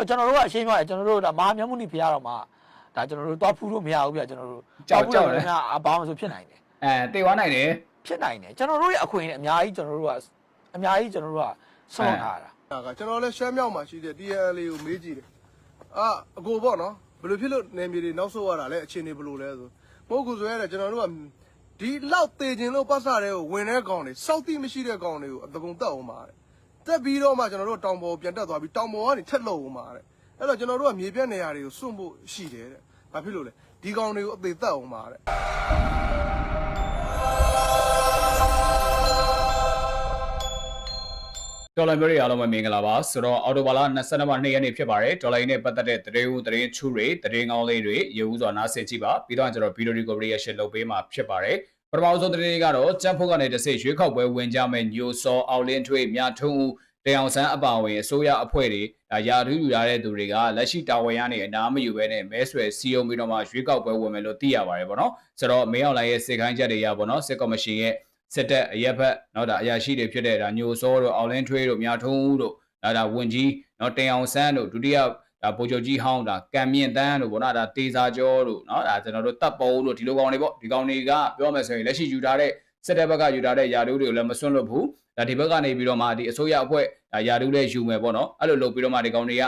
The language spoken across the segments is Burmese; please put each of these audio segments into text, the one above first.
တော့ကျွန်တော်တို့ကအရှင်းပြောတယ်ကျွန်တော်တို့ဒါမဟာမြတ်မှုနိဖရားတော်မှာဒါကျွန်တော်တို့သွားဖူးလို့မရဘူးဗျကျွန်တော်တို့ကြောက်ဖူးကြောက်လို့လေလည်းအဘာမှမဆိုဖြစ်နိုင်တယ်အဲတေသွားနိုင်တယ်ဖြစ်နိုင်တယ်ကျွန်တော်တို့ရဲ့အခွင့်အရေးအများကြီးကျွန်တော်တို့ကအများကြီးကျွန်တော်တို့ကဆွန့်ထားတာဒါကကျွန်တော်လည်းရှမ်းမြောက်မှာရှိတဲ့ TNL ကိုမေးကြည့်တယ်အာအကိုပေါ့နော်ဘယ်လိုဖြစ်လို့နေမြေတွေနောက်ဆုတ်ရတာလဲအခြေအနေဘယ်လိုလဲဆိုမဟုတ်ဘူးဆိုရဲကျွန်တော်တို့ကဒီလောက်တေခြင်းလို့ပတ်စတဲ့ကိုဝင်တဲ့ကောင်တွေစောက်တိမရှိတဲ့ကောင်တွေကိုအတကုံတက်အောင်ပါတဲ့ တက်ပြီးတော့မှကျွန်တော်တို့တောင်ပေါ်ပြန်တက်သွားပြီးတောင်ပေါ်ကနေထက်လို့အောင်ပါတဲ့အဲ့တော့ကျွန်တော်တို့ကမြေပြတ်နေရာတွေကိုစွန့်ဖို့ရှိတယ်တဲ့ဘာဖြစ်လို့လဲဒီကောင်တွေကိုအသေးတက်အောင်ပါတဲ့တော်လိုင်းမျိုးတွေအားလုံးပဲမင်္ဂလာပါဆိုတော့အော်တိုဘာလ22မှ2ရက်နေ့ဖြစ်ပါတယ်တော်လိုင်းနဲ့ပတ်သက်တဲ့သတင်းဦးသတင်းချူတွေသတင်းကောင်းလေးတွေရေဦးစွာနားဆင်ကြည့်ပါပြီးတော့ကျွန်တော်ဗီဒီယိုရီကိုရီယက်ရှင်လုပ်ပေးမှာဖြစ်ပါတယ် ပထမဆုံးသတင်းလေးကတော့ကြက်ဖို့ကနေတစ်စိရွေးခောက်ပွဲဝင်ကြမဲ့ညိုစောအောင်လင်းထွေးမြထုံးဦးတေအောင်ဆန်းအပါဝင်အစိုးရအဖွဲ့တွေဒါယာထူးယူရတဲ့သူတွေကလက်ရှိတာဝန်ရနေအနားမယူဘဲနဲ့မဲဆွယ်စီယုံပြီးတော့မှရွေးကောက်ပွဲဝင်မယ်လို့သိရပါတယ်ဗောနော်ဆိုတော့မင်းအောင်လိုင်ရဲ့စစ်ခိုင်းချက်တွေရဗောနော်စစ်ကော်မရှင်ရဲ့ စစ်တပ်အရက်ဘက်เนาะဒါအရာရှိတွေဖြစ်တဲ့ဒါညိုစောတို့အောင်လင်းထွေးတို့မြထုံးဦးတို့ဒါဒါဝန်ကြီးเนาะတင်အောင်ဆန်းတို့ဒုတိယ ဒါပိုချုပ်ကြီးဟောင်းဒါကံမြင့်တန်းတို့ဗောနော်ဒါတေစာကျော်တို့နော်ဒါကျွန်တော်တို့တပ်ပုံတို့ဒီလိုကောင်တွေပေါ့ဒီကောင်တွေကပြောမယ်ဆိုရင်လက်ရှိယူထားတဲ့စစ်တပ်ဘက်ကယူထားတဲ့ယာဒူးတွေကိုလည်းမစွန့်လွတ်ဘူးဒါဒီဘက်ကနေပြီးတော့မှဒီအစိုးရအဖွဲ့ဒါယာဒူးလည်းယူမယ်ပေါ့နော်အဲ့လိုလုပ်ပြီးတော့မှဒီကောင်တွေက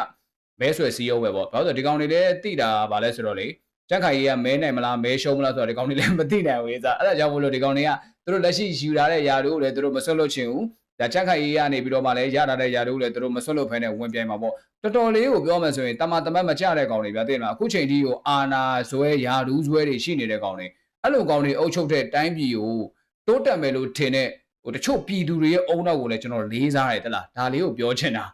မဲဆွယ်စည်းရုံးပဲပေါ့ဘာလို့ဆိုဒီကောင်တွေလည်းတိတာဗာလဲဆိုတော့လေကြက်ခိုင်ကြီးကမဲနိုင်မလားမဲရှုံးမလားဆိုတော့ဒီကောင်တွေလည်းမသိနိုင်ဘူးလေစားအဲ့ဒါကြောင့်မို့လို့ဒီကောင်တွေကသူတို့လက်ရှိယူထားတဲ့ယာဒူးကိုလည်းသူတို့မစွန့်လွတ်ချင်ဘူး ဒါချက်ခိုင်ရေးကနေပြီးတော့မှလည်းရလာတဲ့ယာတို့ကိုလည်းသူတို့မဆွတ်လွတ်ဖဲနဲ့ဝင်ပြိုင်မှာပေါ့တော်တော်လေးကိုပြောမှဆိုရင်တမတမတ်မကြတဲ့ကောင်တွေဗျာသိလားအခုချိန်ထိကိုအာနာဇွဲယာဒူးဇွဲတွေရှိနေတဲ့ကောင်တွေအဲ့လိုကောင်တွေအုပ်ချုပ်တဲ့တိုင်းပြည်ကိုတိုးတက်မယ်လို့ထင်တဲ့ဟိုတချို့ပြည်သူတွေရဲ့အုံနောက်ကိုလည်းကျွန်တော်လေးစားရတယ်တလားဒါလေးကိုပြောချင်တာ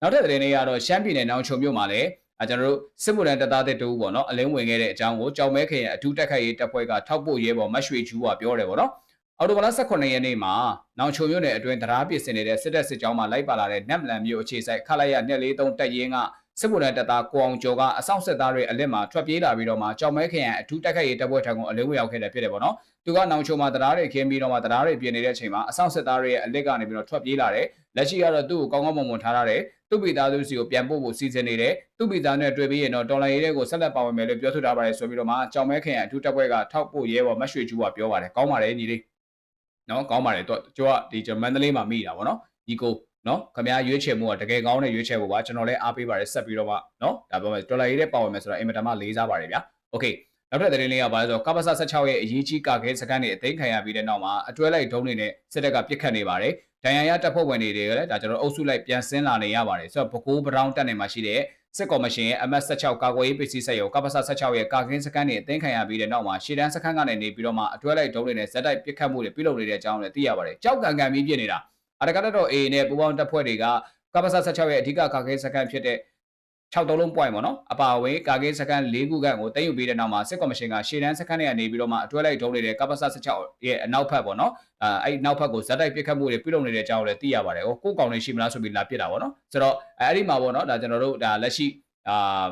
နောက်ထပ်သတင်းလေးကတော့ရှမ်းပြည်နယ်နောင်ချုံမြို့မှာလည်းအဲကျွန်တော်တို့စစ်မှုထမ်းတပ်သားတဲ့တူပေါ့နော်အလင်းဝင်ခဲ့တဲ့အကြောင်းကိုကြောင်မဲခေရဲ့အထူးတက်ခတ်ရေးတပ်ဖွဲ့ကထောက်ပို့ရဲပေါ်မတ်ရွှေကျူးကပြောတယ်ပေါ့နော် အော်တိုဘာလ18ရက်နေ့မှာနောင်ချုံမြို့နယ်အတွင်းတရားပြစ်စင်နေတဲ့စစ်တပ်စစ်ကြောင်းမှလိုက်ပါလာတဲ့နက်မလန်မြို့အခြေစိုက်ခလာရ243တပ်ရင်းကစစ်ဗိုလ်တပ်တပ်သားကိုအောင်ကျော်ကအဆောင်စစ်သားတွေအလစ်မှာထွက်ပြေးလာပြီးတော့မှကြောင်မဲခရိုင်အထူးတက်ခတ်ရေးတပ်ဖွဲ့ထံကိုအလင်းဝင်ရောက်ခဲ့တယ်ဖြစ်တယ်ပေါ့နော်။သူကနောင်ချုံမှာတရားတွေခင်းပြီးတော့မှတရားတွေပြင်နေတဲ့အချိန်မှာအဆောင်စစ်သားတွေရဲ့အလစ်ကနေပြီးတော့ထွက်ပြေးလာတယ်။လက်ရှိကတော့သူ့ကိုကောင်းကောင်းမွန်မွန်ထားရတယ်။သူ့မိသားစုစီကိုပြန်ပို့ဖို့စီစဉ်နေတယ်။သူ့မိသားနဲ့တွေ့ပြီးရင်တော့တော်လိုင်းရဲတွေကိုဆက်လက်ပါဝင်မယ်လို့ပြောဆိုထားပါတယ်ဆိုပြီးတော့မှကြောင်မဲခရိုင်အထူးတပ်ဖွဲ့ကထောက်ပို့ရဲဘော်မတ်ရွှေကျူးကပြောပါတယ်။ကောင်းပါတယ်ညီလေး။ နော်ကောင်းပါတယ်တော့ကျွန်တော်ကဒီကျွန်တော်မန္တလေးမှာမိတာဗောနော်ညီကိုနော်ခမရရွေးချယ်မှုကတကယ်ကောင်းတဲ့ရွေးချယ်မှုပါကျွန်တော်လည်းအားပေးပါတယ်ဆက်ပြီးတော့မှနော်ဒါပြောမယ်ဒေါ်လာရေးတဲ့ပါဝင်မယ်ဆိုတော့အင်မတန်မှလေးစားပါတယ်ဗျာโอเคနောက်ထပ်သတင်းလေးကပါလဲဆိုတော့ကပ္ပစ16ရဲ့အရေးကြီးကာခဲစကန်တွေအသိမ်းခံရပြီးတဲ့နောက်မှာအတွဲလိုက်ဒုံးတွေနဲ့စစ်တပ်ကပြစ်ခတ်နေပါတယ်ဒဏ်ရာရတပ်ဖွဲ့ဝင်တွေတွေကလည်းဒါကျွန်တော်အုပ်စုလိုက်ပြန်ဆင်းလာနေရပါတယ်ဆိုတော့ဘကိုးဘရောင်းတက်နေမှာရှိတဲ့ စစ်ကော်မရှင်ရဲ့ MS16 ကာကွယ်ရေးပစ္စည်းဆက်ရုံကပ္ပစ16ရဲ့ကာကင်းစကန်တွေအသိမ်းခံရပြီးတဲ့နောက်မှာရှေ့တန်းစခန်းကနေနေပြီးတော့မှအတွဲလိုက်ဒုံးတွေနဲ့ဇက်တိုက်ပြစ်ခတ်မှုတွေပြုလုပ်နေတဲ့အကြောင်းလည်းသိရပါတယ်ကြောက်ကန်ကန်ပြီးပြစ်နေတာအတကတတော့ A နဲ့ပူပေါင်းတပ်ဖွဲ့တွေကကပ္ပစ16ရဲ့အဓိကကာကင်းစကန်ဖြစ်တဲ့ 6တုံးလုံး point ပေါ့နော်အပါအဝင်ကာကင်းစကန်၄ခုခန့်ကိုတင်ယူပြီးတဲ့နောက်မှာစစ်ကော်မရှင်ကရှေ့တန်းစခန်းတွေကနေပြီးတော့မှအတွဲလိုက်ဒုံးတွေနဲ့ကပ္ပစ16ရဲ့အနောက်ဖက်ပေါ့နော်အဲအဲ့နောက်ဖက်ကိုဇက်တိုက်ပြစ်ခတ်မှုတွေပြုလုပ်နေတဲ့အကြောင်းလည်းသိရပါတယ်ဟိုကိုယ်ကောင်တွေရှိမလားဆိုပြီးလာပြစ်တာပေါ့နော်ဆိုတော့အဲ့ဒီမှာပေါ့နော်ဒါကျွန်တော်တို့ဒါလက်ရှိအာ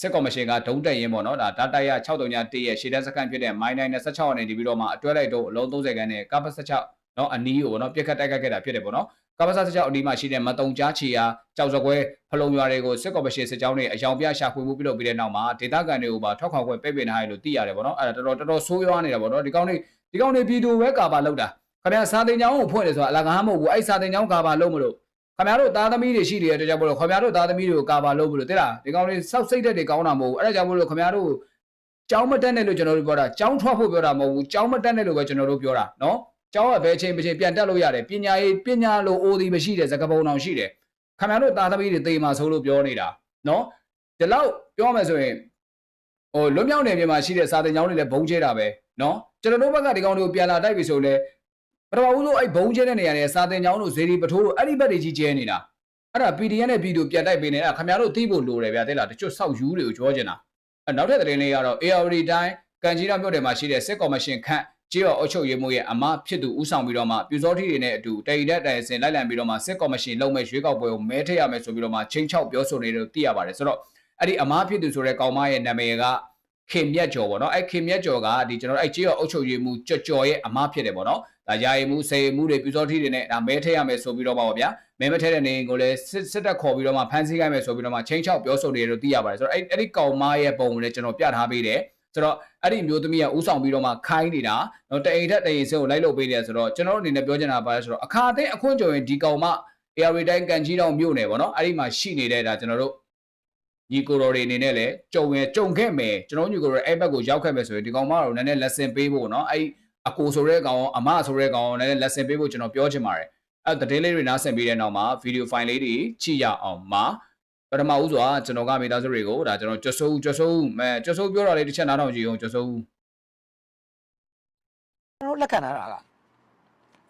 စစ်ကော်မရှင်ကဒုံးတက်ရင်ပေါ့နော်ဒါ data ရ631ရဲ့ရှေ့တန်းစခန်းဖြစ်တဲ့ mine 96 နဲ့နေပြီးတော့မှအတွဲလိုက်တော့အလုံး30ခန်းနဲ့ကပ္ပ16နော်အနီးကိုပေါ့နော်ပြက်ခတ်တိုက်ခတ်ခဲ့တာဖြစ်တယ်ပေါ့နော် ကပ္ပစ16အနီးမှာရှိတဲ့မတုံကြားချီယာကြောက်စကွဲဖလုံရွာတွေကိုစစ်ကော်မရှင်စစ်ကြောင်းတွေအယောင်ပြရှာဖွေမှုပြုလုပ်ပြီးတဲ့နောက်မှာဒေသခံတွေကိုပါထောက်ခံခွင့်ပိတ်ပင်ထားရလို့သိရတယ်ပေါ့နော်အဲ့ဒါတော်တော်တော်တော်ဆိုးရွားနေတာပေါ့နော်ဒီကောင်းတွေဒီကောင်းတွေပြည်သူပဲကာပါလောက်တာခင်ဗျာစာတင်ကြောင်းကိုဖွင့်တယ်ဆိုတာအလကားမဟုတ်ဘူးအဲ့စာတင်ကြောင်းကာပါလုံးမလို့ခင်ဗျားတို့သားသမီးတွေရှိတယ်တဲ့ကြောင့်မလို့ခင်ဗျားတို့သားသမီးတွေကိုကာပါလုံးမလို့တဲ့လားဒီကောင်းတွေစောက်စိတ်တဲ့တွေကောင်းတာမဟုတ်ဘူးအဲ့ဒါကြောင့်မလို့ခင်ဗျားတို့ကြောင်းမတက်နဲ့လို့ကျွန်တော်တို့ပြောတာကြောင်းထွက်ဖို့ပြောတာမဟုတ်ဘူးကြောင်းမတက်နဲ့လို့ပဲကျွန်တော်တို့ပြောတာနော် ကျောင်းကဘယ်ချိန်ဘယ်ချိန်ပြန်တက်လို့ရတယ်ပညာရေးပညာလို့အိုဒီမရှိတယ်စကပုံအောင်ရှိတယ်ခင်ဗျားတို့သားသမီးတွေတေမာဆိုလို့ပြောနေတာနော်ဒီလောက်ပြောမယ်ဆိုရင်ဟိုလွတ်မြောက်နေမြေမှာရှိတဲ့စာတင်ကျောင်းတွေလည်းဘုံကျဲတာပဲနော်ကျွန်တော်တို့ဘက်ကဒီကောင်တွေကိုပြန်လာတိုက်ပြီဆိုလဲပထမဦးဆုံးအဲ့ဘုံကျဲတဲ့နေရာတွေစာတင်ကျောင်းတို့ဇေဒီပထိုးတို့အဲ့ဒီဘက်တွေကြီးကျဲနေတာအဲ့ဒါ PDF နဲ့ပြည်သူပြန်တိုက်ပေးနေတာခင်ဗျားတို့သိဖို့လိုတယ်ဗျာတဲ့လားတချို့စောက်ယူတွေကိုပြောချင်တာအဲ့နောက်ထပ်သတင်းလေးကတော့ ARD တိုင်းကန်ကြီးတော်မြို့နယ်မှာရှိတဲ့စစ်ကော်မရှင်ခန့် ကြေးရော်အုပ်ချုပ်ရေးမှုရဲ့အမဖြစ်သူဦးဆောင်ပြီးတော့မှပြူစောထီတွေနဲ့အတူတည်တဲ့တိုင်စင်လိုက်လံပြီးတော့မှစစ်ကော်မရှင်လုံမဲ့ရွေးကောက်ပွဲကိုမဲထည့်ရမယ်ဆိုပြီးတော့မှချင်းချောက်ပြောဆိုနေတယ်လို့သိရပါတယ်ဆိုတော့အဲ့ဒီအမဖြစ်သူဆိုတဲ့ကောင်မရဲ့နာမည်ကခင်မြတ်ကျော်ပေါ့နော်အဲ့ခင်မြတ်ကျော်ကဒီကျွန်တော်တို့အဲ့ကြေးရောအုပ်ချုပ်ရေးမှုကြော်ကြော်ရဲ့အမဖြစ်တယ်ပေါ့နော်ဒါယာယီမှုစေယီမှုတွေပြူစောထီတွေနဲ့ဒါမဲထည့်ရမယ်ဆိုပြီးတော့ပါဗျာမဲမထည့်တဲ့နေကိုလည်းစစ်စစ်တက်ခေါ်ပြီးတော့မှဖမ်းဆီးခိုင်းမယ်ဆိုပြီးတော့မှချင်းချောက်ပြောဆိုနေတယ်လို့သိရပါတယ်ဆိုတော့အဲ့အဲ့ဒီကောင်မရဲ့ပုံကိုလည်းကျွန်တော်ပြထားပေးတယ် ဆိုတော့အဲ့ဒီမျိုးသမီးကဥဆောင်ပြီးတော့မှခိုင်းနေတာနော်တအိမ်ထက်တအိမ်ဆင်းကိုလိုက်လုပ်ပေးတယ်ဆိုတော့ကျွန်တော်တို့အနေနဲ့ပြောချင်တာပါလဲဆိုတော့အခါအသိအခွင့်ကြုံရင်ဒီကောင်မ AR တိုင်းကန်ကြီးတောင်မြို့နယ်ပေါ့နော်အဲ့ဒီမှာရှိနေတဲ့ဒါကျွန်တော်တို့ညီကိုတော်တွေအနေနဲ့လည်းကြုံရင်ကြုံခဲ့မယ်ကျွန်တော်ညီကိုတော်အဲ့ဘက်ကိုရောက်ခဲ့မယ်ဆိုရင်ဒီကောင်မတော်နည်းနည်း lesson ပေးဖို့နော်အဲ့အကိုဆိုတဲ့ကောင်အမဆိုတဲ့ကောင်နည်းနည်း lesson ပေးဖို့ကျွန်တော်ပြောချင်ပါတယ်အဲ့တည်လေးတွေနားဆင်ပြီးတဲ့နောက်မှာ video file လေးတွေကြည့်ရအောင်မှာ ပထမဦးစွာကျွန်တော်ကမိသားစုတွေကိုဒါကျွန်တော်ကြွဆိုးကြွဆိုးမဲကြွဆိုးပြောတာလေးတစ်ချက်နားထောင်ကြည့်အောင်ကြွဆိုးကျွန်တော်လက်ခံထားတာက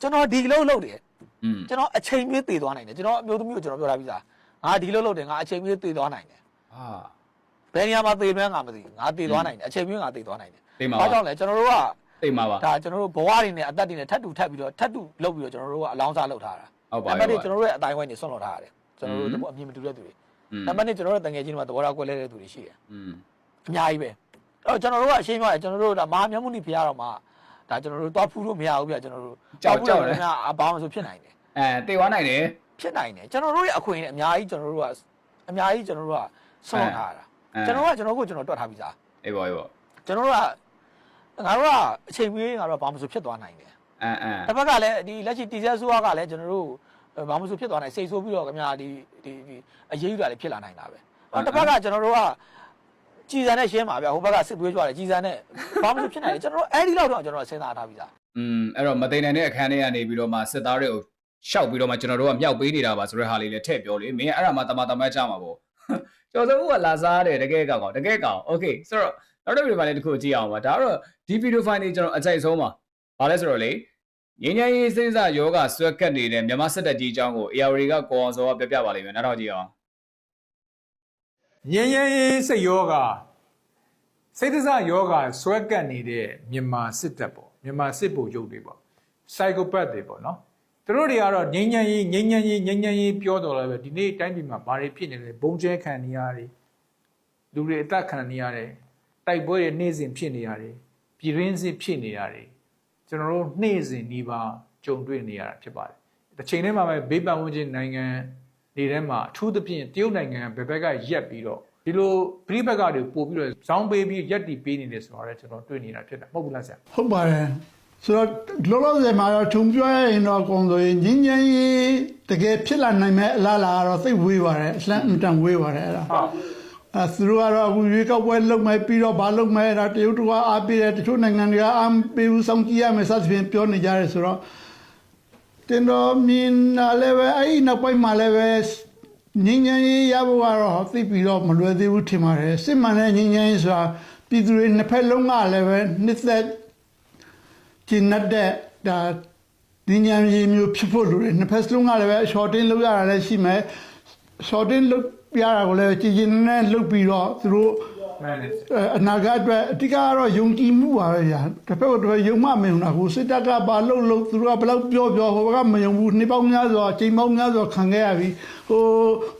ကျွန်တော်ဒီလုံးလုံးတယ်อืมကျွန်တော်အချိန်ပြည့်တည်သွားနိုင်တယ်ကျွန်တော်အမျိုးသမီးကိုကျွန်တော်ပြောထားပြီးသားငါဒီလုံးလုံးတယ်ငါအချိန်ပြည့်တည်သွားနိုင်တယ်ဟာဘယ်နေရာမှာတည်မှန်းငါမသိငါတည်သွားနိုင်တယ်အချိန်ပြည့်ငါတည်သွားနိုင်တယ်တိတ်မှာပါဒါကြောင့်လဲကျွန်တော်တို့ကတိတ်မှာပါဒါကျွန်တော်တို့ဘဝတွေနဲ့အသက်တွေနဲ့ထပ်တူထပ်ပြီးတော့ထပ်တူလုပ်ပြီးတော့ကျွန်တော်တို့ကအလောင်းစားလုပ်ထားတာဟုတ်ပါပြီကျွန်တော်တို့ရဲ့အတိုင်းဝိုင်းနေဆွန့်လွှတ်ထားရတယ်ကျွန်တော်တို့အမြင်မတူတဲ့သူတွေ နံပါတ်2ကျွန်တော်တို့တငယ်ချင်းတွေမှာသဘောထားကွဲလဲတဲ့သူတွေရှိတယ်อืมအများကြီးပဲအဲ့တော့ကျွန်တော်တို့ကအရှင်းပြောရကျွန်တော်တို့ဒါမဟာမြတ်မှုနိဖရားတော်မှာဒါကျွန်တော်တို့သွားဖူးလို့မရဘူးပြကျွန်တော်တို့များဘာမှမဆိုဖြစ်နိုင်တယ်အဲတေသွားနိုင်တယ်ဖြစ်နိုင်တယ်ကျွန်တော်တို့ရဲ့အခွင့်အရေးအများကြီးကျွန်တော်တို့ကအများကြီးကျွန်တော်တို့ကဆွန့်လွတ်ထားတာကျွန်တော်ကကျွန်တော်ကိုကျွန်တော်တွက်ထားပြီးသားအေးပါအေးပါကျွန်တော်တို့ကငါတို့ကအချိန်ပေးငါတို့ကဘာမှမဆိုဖြစ်သွားနိုင်တယ်အမ်အမ်တစ်ဖက်ကလည်းဒီလက်ရှိတီဆဲဆိုးကလည်းကျွန်တော်တို့ ဘာမှမဆိုဖြစ်သွားနိုင်စိတ်ဆိုးပြီးတော့ခင်ဗျာဒီဒီဒီအရေးယူတာလည်းဖြစ်လာနိုင်တာပဲအဲ့တစ်ဖက်ကကျွန်တော်တို့ကကြည်စံနဲ့ရှင်းပါဗျာဟိုဘက်ကစစ်သွေးကြွားတယ်ကြည်စံနဲ့ဘာမှမဆိုဖြစ်နိုင်တယ်ကျွန်တော်တို့အဲ့ဒီလောက်တော့ကျွန်တော်တို့စဉ်းစားထားပြီးသား อืมအဲ့တော့မသိနိုင်တဲ့အခန်းထဲကနေပြီးတော့မှစစ်သားတွေကိုရှောက်ပြီးတော့မှကျွန်တော်တို့ကမြောက်ပေးနေတာပါဆိုတဲ့ဟာလေးလည်းထည့်ပြောလေမင်းအဲ့ဒါမှတမတမကြမှာပေါ့ကျော်စုံကလာစားတယ်တကယ်ကောင်ကောင်တကယ်ကောင်โอเคဆိုတော့နောက်တစ်ဗီဒီယိုဖိုင်လေးတစ်ခုကြည့်အောင်ပါဒါတော့ဒီဗီဒီယိုဖိုင်လေးကျွန်တော်အကြိုက်ဆုံးပါဘာလဲဆိုတော့လေ ငင်းညာရေးစိမ့်စယောဂဆွဲကတ်နေတဲ့မြန်မာစစ်တပ်ကြီးအကြောင်းကို ARD ကကိုအောင်စောကပြပြပါလိမ့်မယ်နောက်တော့ကြည့်အောင်ငင်းညာရေးစိတ်ယောဂစိတ်သစယောဂဆွဲကတ်နေတဲ့မြန်မာစစ်တပ်ပေါ့မြန်မာစစ်ဗိုလ်ချုပ်တွေပေါ့ psychopath တွေပေါ့နော်သူတို့တွေကတော့ငင်းညာရေးငင်းညာရေးငင်းညာရေးပြောတော်လာပဲဒီနေ့တိုင်းပြည်မှာဘာတွေဖြစ်နေလဲဘုံကျဲခံနေရတယ်လူတွေအသက်ခံနေရတယ်တိုက်ပွဲတွေနေ့စဉ်ဖြစ်နေရတယ်ပြည်ရင်းစစ်ဖြစ်နေရတယ် ကျွန်တော်တို့နေ့စဉ်ဒီပါကြုံတွေ့နေရတာဖြစ်ပါတယ်တစ်ချိန်တည်းမှာပဲဘေးပန်ဝန်းကျင်နိုင်ငံနေထဲမှာအထူးသဖြင့်တရုတ်နိုင်ငံကဘယ်ဘက်ကရက်ပြီးတော့ဒီလိုပြိပက်ကတွေပို့ပြီးတော့ဇောင်းပေးပြီးရက်တီပေးနေတယ်ဆိုတော့လည်းကျွန်တော်တွေ့နေတာဖြစ်တာမဟုတ်ဘူးလားဆရာဟုတ်ပါတယ်ဆိုတော့လောလောဆယ်မှာတော့ထုံပြောရရင်တော့အကုန်ဆိုရင်ငင်းငင်းရေးတကယ်ဖြစ်လာနိုင်မဲ့အလားလာကတော့သိပ်ဝေးပါတယ်အလှမ်းအင်တန်ဝေးပါတယ်အဲ့ဒါဟုတ် အဲသူတို့ကတော့အခုရွေးကောက်ပွဲလုပ်မယ်ပြီးတော့ဘာလုပ်မယ်အဲ့ဒါတရုတ်ကအားပေးတယ်တချို့နိုင်ငံတွေကအားပေးဘူးစောင့်ကြည့်ရမယ်စသဖြင့်ပြောနေကြတယ်ဆိုတော့တင်တော်မြင်လာလည်းပဲအဲ့ဒီနောက်ပိုင်းမှာလည်းပဲငင်းငင်းရေးရဖို့ကတော့သိပ်ပြီးတော့မလွယ်သေးဘူးထင်ပါတယ်စစ်မှန်တဲ့ငင်းငင်းရေးဆိုတာပြည်သူတွေနှစ်ဖက်လုံးကလည်းပဲနှစ်သက်ကျင်းတဲ့ဒါဒီညံရီမျိုးဖြစ်ဖို့လိုတယ်နှစ်ဖက်စလုံးကလည်းပဲ shorting လုပ်ရတာလည်းရှိမယ် shorting လုပ် ပြရတာကိုလည်းကြည်ကျင်နဲ့လုပ်ပြီးတော့သူတို့မှန်တယ်ဆရာအဲအနာဂတ်အတွက်အဓိကကတော့ယုံကြည်မှုပါပဲညာတစ်ဖက်ကတစ်ဖက်ယုံမှမယုံတာကိုစစ်တပ်ကဘာလုပ်လို့သူတို့ကဘယ်လောက်ပြောပြောဟိုဘက်ကမယုံဘူးနှစ်ပေါင်းများစွာချိန်ပေါင်းများစွာခံခဲ့ရပြီဟို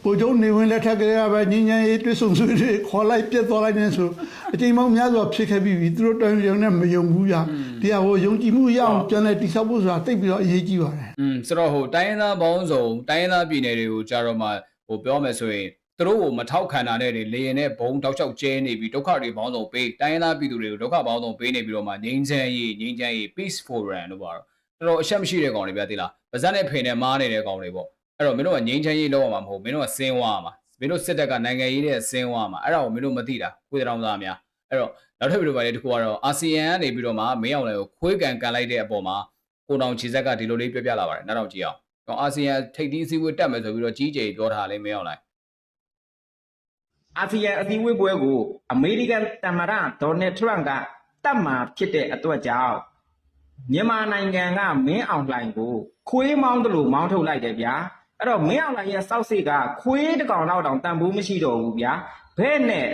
ဘိုလ်ချုပ်နေဝင်လက်ထက်ကလေးကပဲညဉ့်ညဉ့်ရေးတွစ်ဆုံဆွေးတွေခေါ်လိုက်ပြတ်သွားလိုက်နေဆိုအချိန်ပေါင်းများစွာဖြစ်ခဲ့ပြီးပြီသူတို့တိုင်ယုံနဲ့မယုံဘူးညာဒီဟာဟိုယုံကြည်မှုရအောင်ပြန်လဲတိဆောက်ဖို့ဆိုတာတိတ်ပြီးတော့အရေးကြီးပါတယ်อืมဆိုတော့ဟိုတိုင်းရင်းသားပေါင်းစုံတိုင်းရင်းသားပြည်နယ်တွေကိုကြာတော့မှဟိုပြောမယ်ဆိုရင် သူတို့ကိုမထောက်ခံတာနဲ့လေရင်နဲ့ဘုံတောက်ချောက်ကျဲနေပြီးဒုက္ခတွေပေါင်းစုံပေးတိုင်းရင်းသားပြည်သူတွေကိုဒုက္ခပေါင်းစုံပေးနေပြီးတော့မှငြိမ်းချမ်းရေးငြိမ်းချမ်းရေး peace forum လို့ပါတော့တော်တော်အရှက်မရှိတဲ့ကောင်တွေဗျာသိလားဗဇက်နဲ့ဖိန်နဲ့မားနေတဲ့ကောင်တွေပေါ့အဲ့တော့မင်းတို့ကငြိမ်းချမ်းရေးလောက်အောင်မှာမဟုတ်မင်းတို့ကစင်းဝါမှာမင်းတို့စစ်တပ်ကနိုင်ငံရေးနဲ့စင်းဝါမှာအဲ့ဒါကိုမင်းတို့မသိတာကိုယ်တောင်သားများအဲ့တော့နောက်ထပ်ဗီဒီယိုပိုင်းလေးတစ်ခုကတော့အာဆီယံကနေပြီးတော့မှမင်းအောင်လည်းကိုခွေးကန်ကန်လိုက်တဲ့အပေါ်မှာကိုတောင်ခြေဆက်ကဒီလိုလေးပြောပြလာပါတယ်နောက်တော့ကြည့်အောင်။တော့အာဆီယံထိပ်သီးစည်းဝေးတက်မယ်ဆိုပြီးတော့ကြီးကျယ်ပြောထားလေးမင်းအောင်လိုက် အာဆီယံအစည်းအဝေးပွဲကို အမေရိကန်သမ္မတဒေါ်နယ်ထရန့်ကတတ်မှာဖြစ်တဲ့အတွက်ကြောင့်မြန်မာနိုင်ငံကမင်းအောင်လှိုင်ကိုခွေးမောင်းတယ်လို့မောင်းထုတ်လိုက်တယ်ဗျာအဲ့တော့မင်းအောင်လှိုင်ရဲ့စောက်စိတ်ကခွေးတစ်ကောင်လောက်တောင်တန်ဖိုးမရှိတော့ဘူးဗျာဘဲ့နဲ့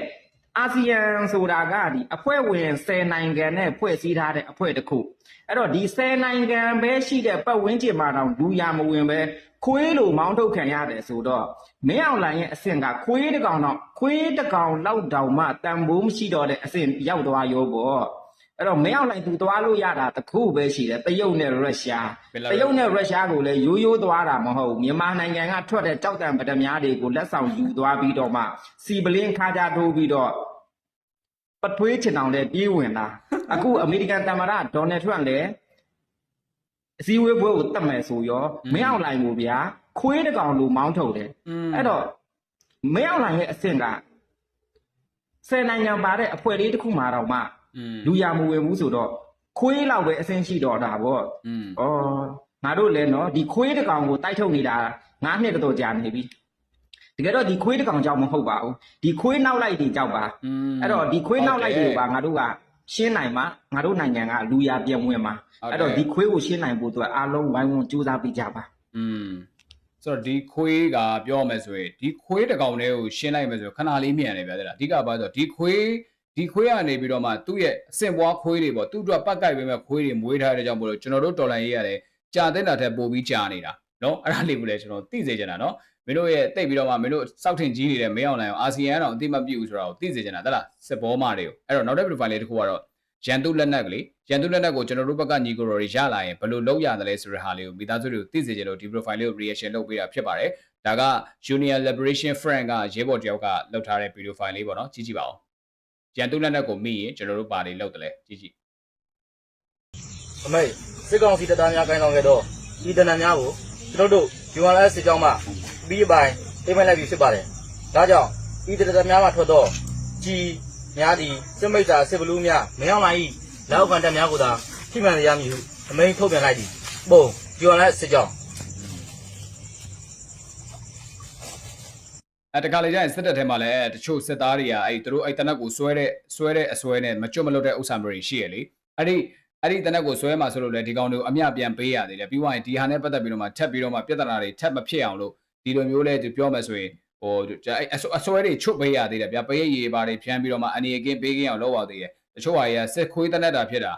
အာဆီယံဆိုတာကဒီအဖွဲ့ဝင်10နိုင်ငံနဲ့ဖွဲ့စည်းထားတဲ့အဖွဲ့တစ်ခုအဲ့တော့ဒီ10နိုင်ငံပဲရှိတဲ့ပတ်ဝန်းကျင်မှာတော့လူရမဝင်ပဲခွေးလိုမောင်းထုတ်ခံရတယ်ဆိုတော့မင်းအောင်လိုင်ရဲ့အဆင့်ကခွေးတစ်ကောင်တော့ခွေးတစ်ကောင်လောက်တောင်မှတန်ဖိုးမရှိတော့တဲ့အဆင့်ရောက်သွားရောပေါ့ အဲ့တော့မင်းအောင်လိုင်သူသွားလို့ရတာတစ်ခုပဲရှိတယ်တရုတ်နဲ့ရုရှားဘယ်လိုလဲတရုတ်နဲ့ရုရှားကိုလည်းရိုးရိုးသွားတာမဟုတ်ဘူးမြန်မာနိုင်ငံကထွက်တဲ့ကြောက်တံပဒများတွေကိုလက်ဆောင်ယူသွားပြီးတော့မှစီပလင်းခါကြထိုးပြီးတော့ပထွေးချင်အောင်လည်းပြေးဝင်လာအခုအမေရိကန်သမ္မတဒေါ်နယ်ထရန့်လည်းအစည်းအဝေးပွဲကိုတတ်မယ်ဆိုရောမင်းအောင်လိုင်ကိုဗျာခွေးတစ်ကောင်လိုမောင်းထုတ်တယ်အဲ့တော့မင်းအောင်လိုင်ရဲ့အဆင့်ကဆယ်နိုင်ငံပါတဲ့အဖွဲ့လေးတစ်ခုမှတော့မှอืม လူရမဝင်ဘူးဆိုတော့ခွေးလောက်ပဲအဆင်းရှိတော့တာပေါ့ဩငါတို့လည်းနော်ဒီခွေးတကောင်ကိုတိုက်ထုတ်နေတာ၅နှစ်တော့ကြာနေပြီတကယ်တော့ဒီခွေးတကောင်ကြောင့်မဟုတ်ပါဘူးဒီခွေးနောက်လိုက်တွေကြောင့်ပါအဲ့တော့ဒီခွေးနောက်လိုက်တွေပါငါတို့ကရှင်းနိုင်မှာငါတို့နိုင်ငံကလူရပြောင်းဝင်မှာအဲ့တော့ဒီခွေးကိုရှင်းနိုင်ဖို့အတွက်အားလုံးဝိုင်းဝန်းကြိုးစားပေးကြပါอืมဆိုတော့ဒီခွေးကပြောမယ်ဆိုရင်ဒီခွေးတကောင်လေးကိုရှင်းလိုက်မယ်ဆိုခဏလေးမြန်နေပြတယ်လားအဓိကဘာဆိုတော့ဒီခွေး ဒီခွေးကနေပြီးတော့မှသူ့ရဲ့အဆင့်ပွားခွေးတွေပေါ့သူ့အတွက်ပတ်ကိုက်ပေးမဲ့ခွေးတွေမွေးထားတဲ့ကြောင့်မို့လို့ကျွန်တော်တို့တော်လန်ရေးရတယ်ကြာတဲ့တာထက်ပိုပြီးကြာနေတာနော်အဲ့ဒါလေးကိုလည်းကျွန်တော်သိစေချင်တာနော်မင်းတို့ရဲ့တိတ်ပြီးတော့မှမင်းတို့စောက်ထင်ကြီးနေတဲ့မင်းအောင်လိုင်အောင်အာဆီယံအောင်အတိမပြည့်ဘူးဆိုတာကိုသိစေချင်တာဟုတ်လားစစ်ဘောမာတွေကိုအဲ့တော့နောက်တဲ့ profile လေးတစ်ခုကတော့ရန်သူလက်နက်ကလေးရန်သူလက်နက်ကိုကျွန်တော်တို့ဘက်ကညီကိုရော်တွေရလာရင်ဘယ်လိုလုပ်ရတယ်လဲဆိုတဲ့ဟာလေးကိုမိသားစုတွေကိုသိစေချင်လို့ဒီ profile လေးကို reaction လုပ်ပေးတာဖြစ်ပါတယ်ဒါက Junior Liberation Front ကရဲဘော်တယောက်ကလုပ်ထားတဲ့ video file လေးပေါ့နော်ကြည့်ကြည့်ပါဦး ရန်သူလက်နက်ကိုမိရင်ကျွန်တော်တို့ပါလေးလုပ်တယ်လေကြည့်ကြည့်အမေစစ်ကောင်စီတပ်သားများကိုင်းဆောင်ခဲ့တော့ဒီတနံများကိုကျွန်တော်တို့ UNS စစ်ကြောင်းမှပြီးအပိုင်းအိမ်မက်လိုက်ပြီးဖြစ်ပါတယ်။ဒါကြောင့်ဒီတနံများမှထွက်တော့ကြီးများသည်စစ်မိတ်စာစစ်ဘလူးများမင်းအောင်လိုက်လောက်ခံတပ်များကိုသာထိမှန်ရမည်ဟုအမိန်ထုတ်ပြန်လိုက်သည်။ပုံ UNS စစ်ကြောင်း အဲတခါလေကျရင်စစ်တပ်ထဲမှာလည်းတချို့စစ်သားတွေကအဲ့သူတို့အဲ့တနက်ကိုဆွဲတဲ့ဆွဲတဲ့အဆွဲနဲ့မကျွတ်မလွတ်တဲ့ဥစ္စာမျိုးတွေရှိရလေအဲ့ဒီအဲ့ဒီတနက်ကိုဆွဲမှာဆိုလို့လေဒီကောင်တွေကိုအမြပြန်ပေးရသေးတယ်ပြီးသွားရင်ဒီဟာနဲ့ပတ်သက်ပြီးတော့မှထပ်ပြီးတော့မှပြဿနာတွေထပ်မဖြစ်အောင်လို့ဒီလိုမျိုးလဲဒီပြောမယ်ဆိုရင်ဟိုအဲ့အဆွအဆွဲတွေချွတ်ပေးရသေးတယ်ဗျပေးရည်ရည်ပါတွေဖြန်းပြီးတော့မှအနေကင်းပေးကင်းအောင်လုပ်ရသေးတယ်တချို့ဟာတွေကစစ်ခွေးတနက်တာဖြစ်တာ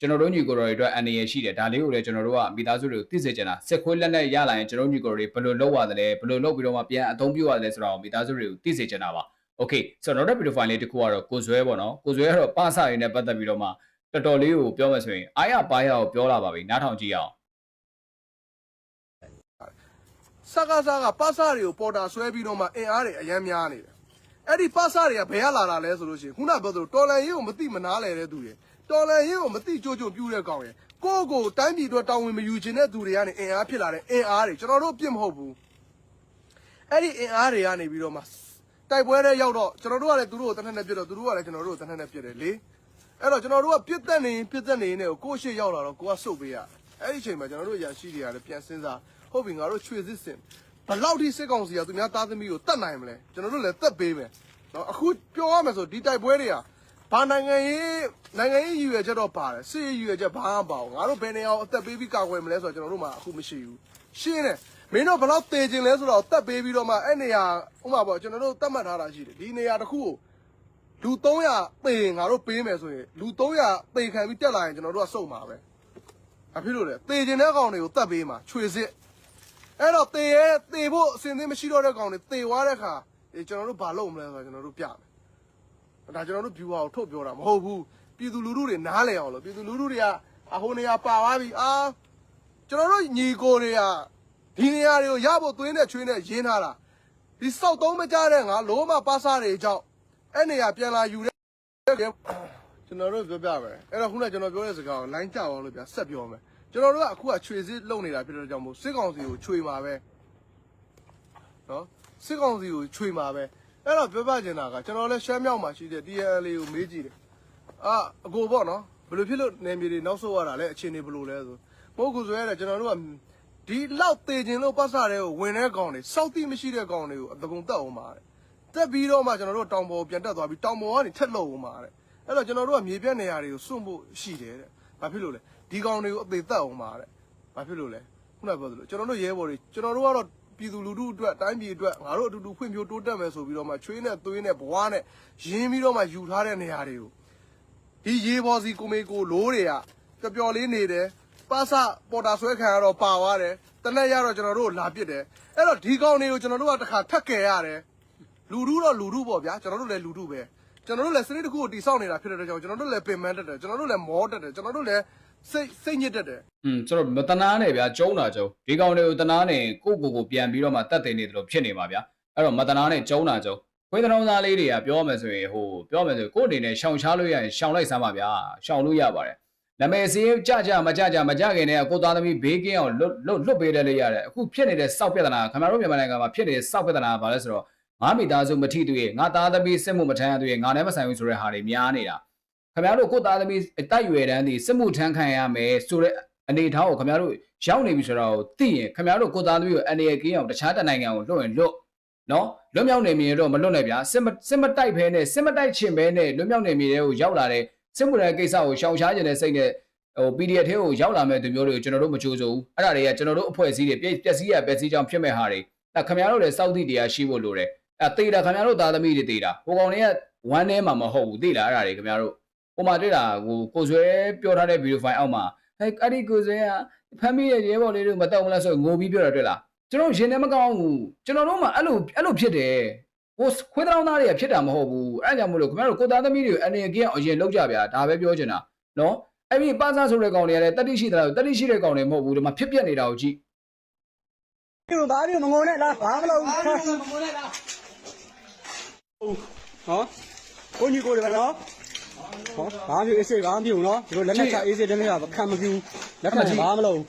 ကျွန်တော်တို့ညီကိုတော်တွေအတွက်အနေရရှိတယ်ဒါလေးကိုလည်းကျွန်တော်တို့ကမိသားစုတွေကိုသိစေချင်တာစစ်ခွေးလက်နဲ့ရလာရင်ကျွန်တော်တို့ညီကိုတော်တွေဘယ်လိုလုပ်ရတယ်လဲဘယ်လိုလုပ်ပြီးတော့မှပြန်အသုံးပြုရတယ်လဲဆိုတာကိုမိသားစုတွေကိုသိစေချင်တာပါ Okay ဆိုတော့နောက်တဲ့ video file လေးတစ်ခုကတော့ကိုဇွဲပေါ့နော်ကိုဇွဲကတော့ပါစာရင်းနဲ့ပတ်သက်ပြီးတော့မှတော်တော်လေးကိုပြောမှဆိုရင်အားရပါးရကိုပြောလာပါပြီနားထောင်ကြည့်ရအောင်စကားစားကပါစာတွေကိုပေါ်တာဆွဲပြီးတော့မှအင်အားတွေအယမ်းများနေတယ် အဲ့ဒီပါစာတွေကဘယ်ကလာတာလဲဆိုလို့ရှိရင်ခုနပြောသလိုတော်လန်ရေးကိုမသိမနာလဲတဲ့သူတွေတော်လန်ရေးကိုမသိကြိုးကြိုးပြူတဲ့ကောင်ရယ်ကိုယ့်ကိုယ်တိုင်းပြည်အတွက်တောင်းဝင်မယူချင်တဲ့သူတွေကနေအင်အားဖြစ်လာတဲ့အင်အားတွေကျွန်တော်တို့ပြစ်မဟုတ်ဘူးအဲ့ဒီအင်အားတွေကနေပြီးတော့မှတိုက်ပွဲတွေရောက်တော့ကျွန်တော်တို့ကလည်းသူတို့ကိုတနက်နဲ့ပြစ်တော့သူတို့ကလည်းကျွန်တော်တို့ကိုတနက်နဲ့ပြစ်တယ်လေအဲ့တော့ကျွန်တော်တို့ကပြစ်သက်နေရင်ပြစ်သက်နေရင်လည်းကိုယ့်ရှေ့ရောက်လာတော့ကိုကစုပ်ပေးရအဲ့ဒီအချိန်မှာကျွန်တော်တို့ရရှိတွေကလည်းပြန်စဉ်းစားဟုတ်ပြီငါတို့ချွေစစ်စင် ဘယ်လောက်ထိစစ်ကောင်စီကသူများသားသမီးကိုတတ်နိုင်မလဲကျွန်တော်တို့လည်းတက်ပေးမယ်နော်အခုပြောရမယ်ဆိုဒီတိုက်ပွဲတွေကဘာနိုင်ငံရေးနိုင်ငံရေးရည်ရွယ်ချက်တော့ပါတယ်စစ်ရေးရည်ရွယ်ချက်ဘာမှမပါဘူးငါတို့ဘယ်နေအောင်အသက်ပေးပြီးကာကွယ်မလဲဆိုတော့ကျွန်တော်တို့မှအခုမရှိဘူးရှင်းတယ်မင်းတို့ဘယ်လောက်တေကျင်လဲဆိုတော့တက်ပေးပြီးတော့မှအဲ့နေရာဥပမာပေါ့ကျွန်တော်တို့တတ်မှတ်ထားတာရှိတယ်ဒီနေရာတစ်ခုကိုလူ300ပေငါတို့ပေးမယ်ဆိုရင်လူ300ပေခံပြီးတက်လာရင်ကျွန်တော်တို့ကစုံမှာပဲ။အဖြစ်လို့လေတေကျင်တဲ့ကောင်တွေကိုတတ်ပေးမှာခြွေစစ် အဲ့တော့တေရဲတေဖို့အစင်သင်းမရှိတော့တဲ့ကောင်တွေတေသွားတဲ့ခါအေးကျွန်တော်တို့ဘာလုပ်မလဲဆိုတော့ကျွန်တော်တို့ပြမယ်။ဒါကျွန်တော်တို့ viewer ကိုထုတ်ပြောတာမဟုတ်ဘူး။ပြည်သူလူထုတွေနားလည်အောင်လို့ပြည်သူလူထုတွေကအဟိုနေရာပါသွားပြီအာကျွန်တော်တို့ညီကိုတွေကဒီနေရာတွေကိုရဖို့သွင်းတဲ့ချွေးနဲ့ရင်းထားတာဒီစောက်သုံးမကြတဲ့ငါလုံးမပါစားတွေကြောင့်အဲ့နေရပြန်လာယူတဲ့ကျွန်တော်တို့ပြောပြမယ်အဲ့တော့ခုနကကျွန်တော်ပြောတဲ့စကားကို line ကြောက်အောင်လို့ပြဆက်ပြောမယ် ကျွန်တော်တို့ကအခုကခြွေစစ်လုံနေတာဖြစ်တဲ့ကြောင့်မို့စစ်ကောင်စီကိုခြွေမှာပဲနော်စစ်ကောင်စီကိုခြွေမှာပဲအဲ့တော့ပြောပြချင်တာကကျွန်တော်လည်းရှမ်းမြောက်မှာရှိတဲ့ TNL ကိုမေးကြည့်တယ်အာအကိုပေါ့နော်ဘယ်လိုဖြစ်လို့နေမြေတွေနောက်ဆုတ်ရတာလဲအခြေအနေဘယ်လိုလဲဆိုမဟုတ်ဘူးဆိုရဲကျွန်တော်တို့ကဒီလောက်တေခြင်းလို့ပတ်စားတဲ့ကိုဝင်တဲ့ကောင်တွေစောက်တိမရှိတဲ့ကောင်တွေကိုအတကုံတက်အောင်ပါတယ်တက်ပြီးတော့မှကျွန်တော်တို့တောင်ပေါ်ပြန်တက်သွားပြီးတောင်ပေါ်ကနေထက်လို့ဦးမှာတဲ့အဲ့တော့ကျွန်တော်တို့ကမြေပြက်နေရာတွေကိုစွန့်ဖို့ရှိတယ်တဲ့ဘာဖြစ်လို့လဲ ဒီကောင်တွေကိုအသေးတက်အောင်မှာတဲ့ဘာဖြစ်လို့လဲခုနကပြောသလိုကျွန်တော်တို့ရဲဘော်တွေကျွန်တော်တို့ကတော့ပြည်သူလူထုအတွက်တိုင်းပြည်အတွက်ငါတို့အတူတူဖွံ့ဖြိုးတိုးတက်မယ်ဆိုပြီးတော့မှချွေးနဲ့သွေးနဲ့ဘွားနဲ့ရင်းပြီးတော့မှယူထားတဲ့နေရာတွေကိုဒီရေပေါ်စီကိုမေကိုလိုးတွေကပျော်ပျော်လေးနေတယ်ပါစပေါ်တာဆွဲခံရတော့ပါသွားတယ်တနက်ရတော့ကျွန်တော်တို့ကိုလာပစ်တယ်အဲ့တော့ဒီကောင်တွေကိုကျွန်တော်တို့ကတစ်ခါထက်ကယ်ရတယ်လူထုတော့လူထုပေါ့ဗျာကျွန်တော်တို့လည်းလူထုပဲကျွန်တော်တို့လည်းစနစ်တစ်ခုကိုတိစောက်နေတာဖြစ်တဲ့ကြောင့်ကျွန်တော်တို့လည်းပင်ပန်းတက်တယ်ကျွန်တော်တို့လည်းမောတက်တယ်ကျွန်တော်တို့လည်း စိတ်စိတ်ညစ်တက်တယ်อืมဆိုတော့မတနာနဲ့ဗျာကျုံးတာကျုံးဒီကောင်တွေကိုတနာနဲ့ကိုယ့်ကိုယ်ကိုပြန်ပြီးတော့မှတတ်သိနေတယ်လို့ဖြစ်နေပါဗျာအဲ့တော့မတနာနဲ့ကျုံးတာကျုံးခွေးတရောင်းသားလေးတွေကပြောမယ်ဆိုရင်ဟိုပြောမယ်ဆိုရင်ကိုယ့်အနေနဲ့ရှောင်ရှားလို့ရရင်ရှောင်လိုက်စမ်းပါဗျာရှောင်လို့ရပါတယ်နာမည်စင်းကြကြမကြကြမကြခင်နဲ့ကိုသားသမီးဘေးကင်းအောင်လွတ်လွတ်လွတ်ပေးတယ်လေရတယ်အခုဖြစ်နေတဲ့စောက်ပြဿနာခင်ဗျားတို့မြန်မာနိုင်ငံမှာဖြစ်နေတဲ့စောက်ပြဿနာကဘာလဲဆိုတော့ငါမိသားစုမထိတွေ့ငါသားသမီးစစ်မှုမထမ်းရတွေ့ငါလည်းမဆိုင်ဘူးဆိုတဲ့ဟာတွေများနေတာ ခင်ဗျားတို့ကိုယ်သားသမီးအတိုက်ရွယ်တန်းဒီစစ်မှုထမ်းခံရမယ်ဆိုတဲ့အနေအထားကိုခင်ဗျားတို့ရောက်နေပြီဆိုတော့သိရင်ခင်ဗျားတို့ကိုယ်သားသမီးကိုအနေရကင်းအောင်တခြားတနိုင်ငံကိုလွတ်ရင်လွတ်နော်လွတ်မြောက်နေမြေတော့မလွတ်နဲ့ဗျာစစ်မစစ်မတိုက်ဖဲနဲ့စစ်မတိုက်ချင်ဘဲနဲ့လွတ်မြောက်နေမြေတွေကိုရောက်လာတဲ့စစ်မှုထမ်းကိစ္စကိုရှောင်ရှားခြင်းနဲ့စိတ်နဲ့ဟို PDF ထဲကိုရောက်လာမဲ့သူမျိုးတွေကိုကျွန်တော်တို့မကြိုးစိုးဘူးအဲ့ဒါတွေကကျွန်တော်တို့အဖွဲ့အစည်းတွေပြည့်ပျက်စီးရပျက်စီးကြောင်းဖြစ်မဲ့ဟာတွေအဲ့ခင်ဗျားတို့လည်းစောက်သည့်တရားရှိဖို့လိုတယ်အဲ့တေးတာခင်ဗျားတို့သားသမီးတွေတေးတာဟိုကောင်တွေကဝမ်းထဲမှာမဟုတ်ဘူးတေးလားအဲ့ဒါတွေခင်ဗျားတို့ ဟိုမှာတွေ့တာဟိုကိုဆွဲပြောထားတဲ့ဗီဒီယိုဖိုင်အောက်မှာအဲအဲ့ဒီကိုဆွဲကဖမ်းမိရဲ့ရဲဘော်လေးတို့မတော့မလားဆိုငိုပြီးပြောတာတွေ့လားကျွန်တော်ရင်ထဲမကောင်းဘူးကျွန်တော်တို့မှအဲ့လိုအဲ့လိုဖြစ်တယ်ဟိုခွေးတောင်းသားတွေကဖြစ်တာမဟုတ်ဘူးအဲ့ကြောင့်မလို့ခင်ဗျားတို့ကိုသားသမီးတွေကိုအနေကင်းအောင်အရင်လောက်ကြဗျာဒါပဲပြောချင်တာနော်အဲ့ဒီပါစားဆိုတဲ့ကောင်တွေကလည်းတတိရှိတယ်တတိရှိတဲ့ကောင်တွေမဟုတ်ဘူးဒီမှာဖြစ်ပြနေတာကိုကြည့်ပြုဘာပြုမငုံနဲ့လားဘာမလုပ်ဘူးမငုံနဲ့လားဟောကိုကြီးကိုတယ်နော် ဟောဘာပြုအေးစေးဘာပြုနော်ဒီလိုလက်နဲ့ချအေးစေးတည်းလေးကခံမပြူလက်ခံဘာမလုပ်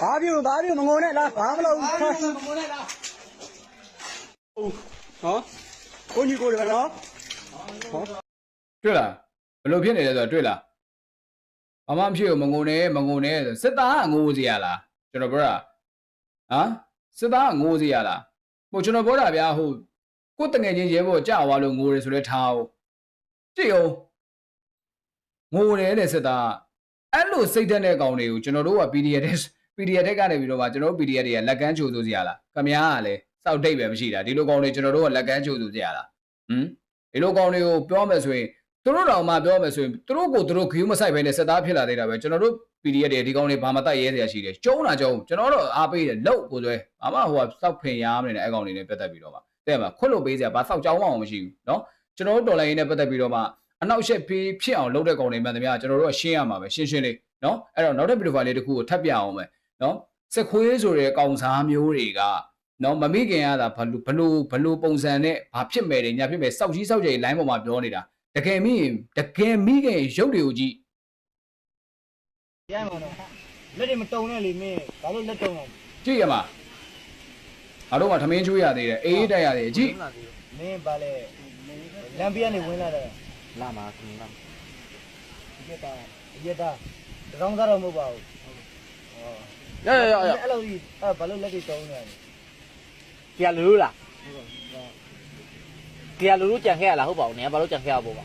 ဘာပြုဘာပြုမငုံနဲ့လားဘာမလုပ်ဘူးမငုံနဲ့လားဟောကိုကြီးကိုတယ်နော်ဟောတွေ့လားဘယ်လိုဖြစ်နေလဲဆိုတော့တွေ့လားဘာမှမဖြစ်ဘူးမငုံနဲ့မငုံနဲ့ဆိုစစ်သားကငိုစီရလားကျွန်တော်ပြောတာဟမ် စစ်သားကငိုစီရလားဟိုကျွန်တော်ပြောတာဗျာဟိုကိုယ်တငယ်ချင်းရဲဘော်ကြာသွားလို့ငိုတယ်ဆိုလဲထားအောင်ကြည့်အောင်ငိုတယ်တဲ့စစ်သားအဲ့လိုစိတ်ဓာတ်တဲ့ကောင်တွေကိုကျွန်တော်တို့က PDF တဲ့ PDF တဲ့ကနေပြီးတော့မှကျွန်တော်တို့ PDF တွေကလက်ကမ်းချိုးဆိုစီရလားခမည်းကလည်းစောက်တိတ်ပဲမရှိတာဒီလိုကောင်တွေကျွန်တော်တို့ကလက်ကမ်းချိုးဆိုစီရလားဟမ်ဒီလိုကောင်တွေကိုပြောမယ်ဆိုရင်သူတို့တော်မှပြောမယ်ဆိုရင်သူတို့ကိုသူတို့ခယူးမဆိုင်ဘဲနဲ့စက်သားဖြစ်လာသေးတာပဲကျွန်တော်တို့ PDF တွေဒီကောင်တွေဘာမှတိုက်ရဲစရာရှိတယ်ကျုံးတာကျုံးကျွန်တော်တို့အားပေးတယ်လောက်ကိုစွဲဘာမှဟိုကစောက်ဖင်ရမ်းနေတဲ့အကောင်တွေနဲ့ပတ်သက်ပြီးတော့မှတဲ့မှာခွတ်လို့ပေးစရာဘာစောက်ကြောင်းမှမရှိဘူးเนาะကျွန်တော်တို့တော်လိုင်းရင်းနဲ့ပတ်သက်ပြီးတော့မှအနောက်ရှက်ပေးဖြစ်အောင်လုပ်တဲ့ကောင်တွေမှန်သမျှကျွန်တော်တို့ကရှင်းရမှာပဲရှင်းရှင်းလေးเนาะအဲ့တော့နောက်တဲ့ဗီဒီယိုဖိုင်လေးတစ်ခုကိုထပ်ပြအောင်မယ်เนาะစက်ခွေးဆိုတဲ့ကောင်စားမျိုးတွေကနော်မမိခင်ရတာဘလူဘလူဘလူပုံစံနဲ့ဘာဖြစ်မယ်တွေညာဖြစ်မယ်စောက်ကြီးစောက်ကြီး line ပေါ်မှာပြောနေတာ တကယ်မိရင်တကယ်မိခင်ရုပ်တွေကိုကြည့် ရမ်းပါတော့လက်တွေမတုံနဲ့လေမင်းဘာလို့လက်တုံလဲကြည့်ရမှာငါတို့ကထမင်းချိုးရသေးတယ်အေးအေးတက်ရသေးတယ်ကြည့်မင်းဘာလဲလမ်းပြကနေဝင်လာတယ်လာမှာခင်ဗျာဒီကတာဒီကတာတောင်းသားတော့မဟုတ်ပါဘူးရရရရအဲ့လိုကြီးအဲ့ဘာလို့လက်တွေတုံးနေလဲကီယာလူလူလားကီယာလူလူကြံခဲ့ရလားဟုတ်ပါဘူးနင်ကဘာလို့ကြံခဲ့ရဖို့ပါ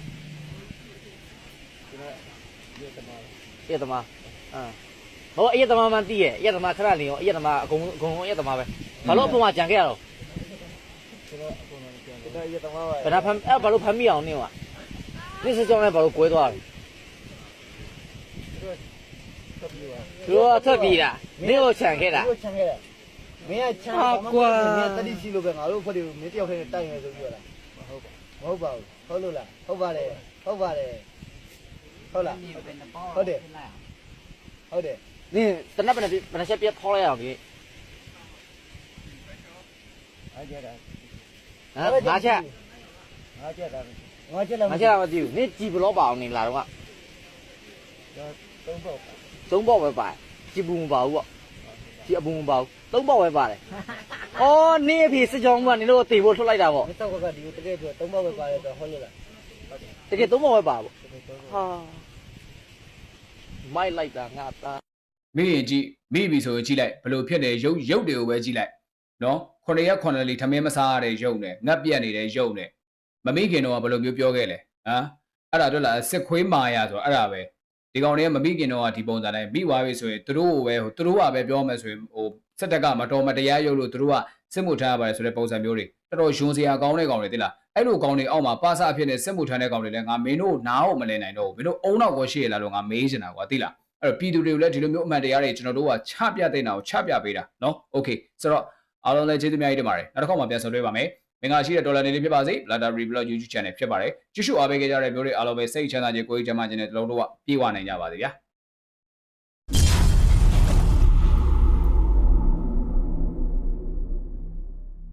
ရက်သမားအမ် ဟောအရက်သမားမှန်းသိရဲ့အရက်သမားခဏလင်းရောအရက်သမားအကုန်အကုန်လုံးအရက်သမားပဲဘာလို့အပေါ်မှာကြံခဲ့ရတော့ဒါရတမားပါဘယ်နှဖမ်းအဲ့ဘာလို့ဖမ်းမိအောင်နင်ကဒီစကြောင်းလည်းဘာလို့ကွဲသွားလဲသူကထွက်ပြေးတာနင်ကိုခြံခဲ့တာကိုချန်ခဲ့တာမင်းကချန်ဟာကွာမင်းတတိရှိလို့ပဲငါတို့ဖွဲ့တွေကိုမင်းတယောက်တည်းနဲ့တိုက်ရဆိုပြီးတော့လားမဟုတ်ပါမဟုတ်ပါဘူးဟုတ်လို့လားဟုတ်ပါတယ်ဟုတ်ပါတယ်ဟုတ်လားဟုတ်တယ် ဟုတ်တယ်နင်တနက်ဘယ်နှပြဘယ်နှချက်ပြဖောက်လိုက်အောင်ဒီအားကြတာဟမ်ငါချက်ငါကြတာငါကြလားငါချက်မသိဘူးနင်ကြည်ဘလောပါအောင်နင်လာတော့ကသုံးပေါ့သုံးပေါက်ပဲပါတယ်ကြည်ဘူးမပါဘူးပေါ့ကြည်အပူမပါဘူးသုံးပေါက်ပဲပါတယ်အော်နင်အဖေစစ်ကြောင်းကနင်တို့တေဖို့ထွက်လိုက်တာပေါ့မတော့ကဒီတကယ်ပြောသုံးပေါ့ပဲပါတယ်တော့ဟုတ်လို့လားတကယ်သုံးပေါက်ပဲပါပေါ့ဟာ မိုက်လိုက်တာငါသားမိရင်ကြည့်မိပြီဆိုရင်ကြည့်လိုက်ဘယ်လိုဖြစ်နေရုပ်ရုပ်တွေကိုပဲကြည့်လိုက်နော်ခုနှစ်ရက်ခုနှစ်လေးထမင်းမစားရတဲ့ရုပ်နဲ့ငတ်ပြက်နေတဲ့ရုပ်နဲ့မမိခင်တော့ကဘယ်လိုမျိုးပြောခဲ့လဲဟမ်အဲ့ဒါတို့လားစစ်ခွေးမာယာဆိုတော့အဲ့ဒါပဲဒီကောင်တွေကမမိခင်တော့ကဒီပုံစံတိုင်းမိသွားပြီဆိုရင်သူတို့ကိုပဲဟိုသူတို့ကပဲပြောမယ်ဆိုရင်ဟိုစစ်တပ်ကမတော်မတရားရုပ်လို့သူတို့ကစစ်မှုထမ်းရပါတယ်ဆိုတဲ့ပုံစံမျိုးတွေတော်တော်ယွန်စရာကောင်းတဲ့ကောင်တွေတိလား အဲ့လိုကောင်တွေအောက်မှာပါစအဖြစ်နဲ့စစ်မှုထမ်းတဲ့ကောင်တွေလည်းငါမင်းတို့နားကိုမလည်နိုင်တော့ဘူးမင်းတို့အုံနောက်ကိုရှိရလားလို့ငါမေးချင်တာကွာတိလားအဲ့တော့ပြည်သူတွေကိုလည်းဒီလိုမျိုးအမှန်တရားတွေကျွန်တော်တို့ကချပြတဲ့နေတာကိုချပြပေးတာနော်โอเคဆိုတော့အားလုံးလည်းကျေးဇူးများကြီးတင်ပါတယ်နောက်တစ်ခေါက်မှပြန်ဆုံတွေ့ပါမယ်မင်္ဂလာရှိတဲ့ဒေါ်လာနေလေးဖြစ်ပါစေ Blada Reblog YouTube Channel ဖြစ်ပါတယ်ကြည့်ရှုအားပေးကြတဲ့မျိုးတွေအားလုံးပဲစိတ်ချမ်းသာခြင်းကိုယ်ကြီးချမ်းသာခြင်းနဲ့တလုံးတော့ပြေဝနိုင်ကြပါစေဗျာ